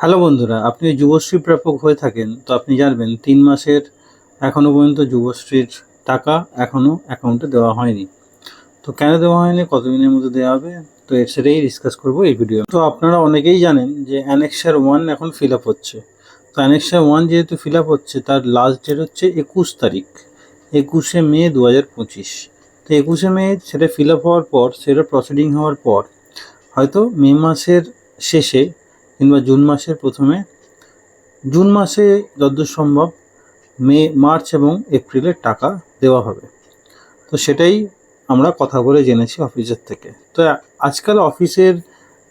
Hello বন্ধুরা, আপনি যুবশ্রী প্রাপক হয়ে থাকেন, তো আপনি জানবেন তিন মাসের এখনও পর্যন্ত যুবশ্রীর টাকা এখনও অ্যাকাউন্টে দেওয়া হয়নি। তো কেন দেওয়া হয়নি, কতদিনের মধ্যে দেওয়া হবে, তো এর সেটাই ডিসকাস করব এই ভিডিও তো আপনারা অনেকেই জানেন যে অ্যানেক্সার ওয়ান এখন ফিল আপ হচ্ছে। তো অ্যানেক্সার ওয়ান যেহেতু ফিল আপ হচ্ছে, তার লাস্ট ডেট হচ্ছে একুশ তারিখ, একুশে মে দু হাজার পঁচিশ। তো একুশে মে সেটা ফিল আপ হওয়ার পর, সেটা প্রসিডিং হওয়ার পর, হয়তো মে মাসের শেষে কিংবা জুন মাসের প্রথমে, জুন মাসে যতদূর সম্ভব মে, মার্চ এবং এপ্রিলের টাকা দেওয়া হবে। তো সেটাই আমরা কথা বলে জেনেছি অফিসের থেকে। তো আজকাল অফিসের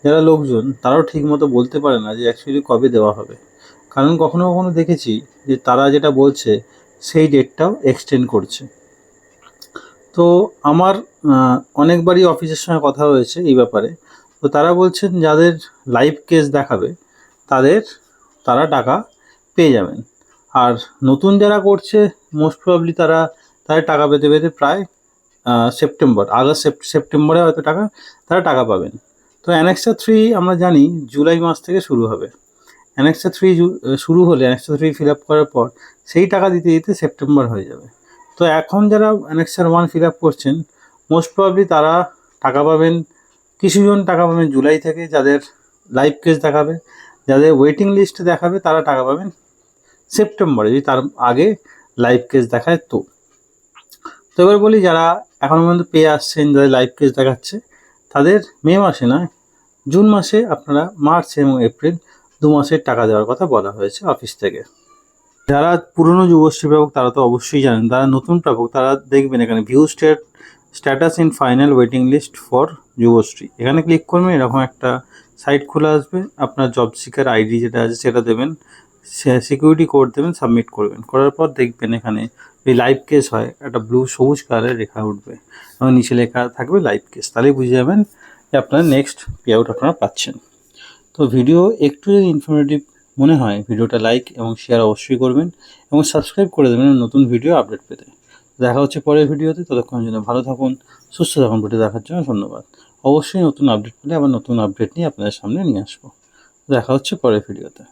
যারা লোকজন, তারাও ঠিকমতো বলতে পারে না যে অ্যাকচুয়ালি কবে দেওয়া হবে। কারণ কখনো কখনো দেখেছি যে তারা যেটা বলছে, সেই ডেটটাও এক্সটেন্ড করছে। তো আমার অনেকবারই অফিসের সঙ্গে কথা হয়েছে এই ব্যাপারে। তো তারা বলছেন যাদের লাইভ কেস দেখাবে, তাদের তারা টাকা পেয়ে যাবেন। আর নতুন যারা করছে মোস্ট প্রবাবলি তারা, তাদের টাকা পেতে পেতে প্রায় সেপ্টেম্বর আগস্ট সেপ্টেম্বরে হয়তো টাকা, তারা টাকা পাবেন। তো অ্যানেক্সা থ্রি আমরা জানি জুলাই মাস থেকে শুরু হবে। অ্যানেক্সা থ্রি শুরু হলে অ্যানেক্সা থ্রি ফিল আপ করার পর, সেই টাকা দিতে দিতে সেপ্টেম্বর হয়ে যাবে। তো এখন যারা অ্যানেক্সার ওয়ান ফিল আপ করছেন মোস্ট প্রবাবলি তারা টাকা পাবেন কিছুজন টাকা পাবেন জুলাই থেকে যাদের লাইভ কেস দেখাবে, যাদের ওয়েটিং লিস্টে দেখাবে, তারা টাকা পাবেন সেপ্টেম্বরে, যদি তার আগে লাইভ কেস দেখায় তো। তো এবার বলি, যারা এখনও পর্যন্ত পেয়ে আসছেন, যাদের লাইভ কেস দেখাচ্ছে, তাদের মে মাসে নয়, জুন মাসে আপনারা মার্চ এবং এপ্রিল দু মাসের টাকা দেওয়ার কথা বলা হয়েছে অফিস থেকে। যারা পুরনো যুবশ্রী প্রাপক তারা তো অবশ্যই জানেন, যারা নতুন প্রাপক তারা দেখবেন এখানে view state status in final waiting list for Yuvashree এখানে ক্লিক করবেন, এরকম একটা সাইট খোলা আসবে। আপনার জব সিকার আইডি যেটা আছে সেটা দেবেন। সিকিউরিটি কোড দেবেন সাবমিট করবেন। করার পর দেখবেন এখানে যদি লাইভ কেস হয়, একটা ব্লু সবুজ কালারের রেখা উঠবে। এবং নিচে লেখা থাকবে লাইভ কেস তাহলেই বুঝে যাবেন যে আপনার নেক্সট পে আউট আপনারা পাচ্ছেন। তো ভিডিও একটু যদি ইনফরমেটিভ মনে হয় ভিডিওটা লাইক এবং শেয়ার অবশ্যই করবেন এবং সাবস্ক্রাইব করে দেবেন নতুন ভিডিও আপডেট পেতে। দেখা হচ্ছে পরের ভিডিওতে। ততক্ষণের জন্য ভালো থাকুন, সুস্থ থাকুন, ভিডিও দেখার জন্য ধন্যবাদ। অবশ্যই নতুন আপডেট পেলে আবার নতুন আপডেট নিয়ে আপনাদের সামনে নিয়ে আসব। দেখা হচ্ছে পরের ভিডিওতে।